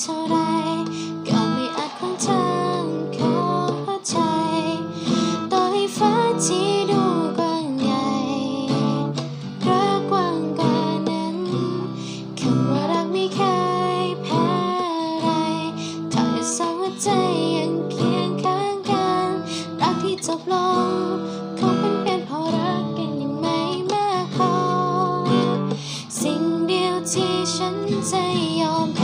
เท่าไรก็ไม่อาจของทางของหัใจต่อให้ฟ้าที่ดูกว้างใหญ่รักกว้างกว่านั้นคำว่ารักไม่เคยแพ้อะไรถ้าสองหัวใจยังเคียงข้างกันรักที่จบลงคงเป็นเป็นเพราะรักกันยังไม่มากพอสิ่งเดียวที่ฉันจะยอมแพ้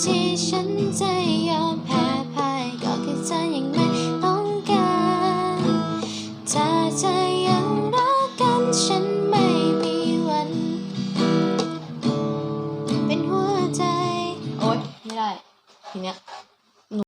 ที่ฉันจะยอมแพ้พ่ายก็แค่อเธอยังไม่ต้องการถ้าเธอยังรักกันฉันไม่มีวัน เป็นหัวใจ โอ๊ยไม่ได้ทีเนี้ย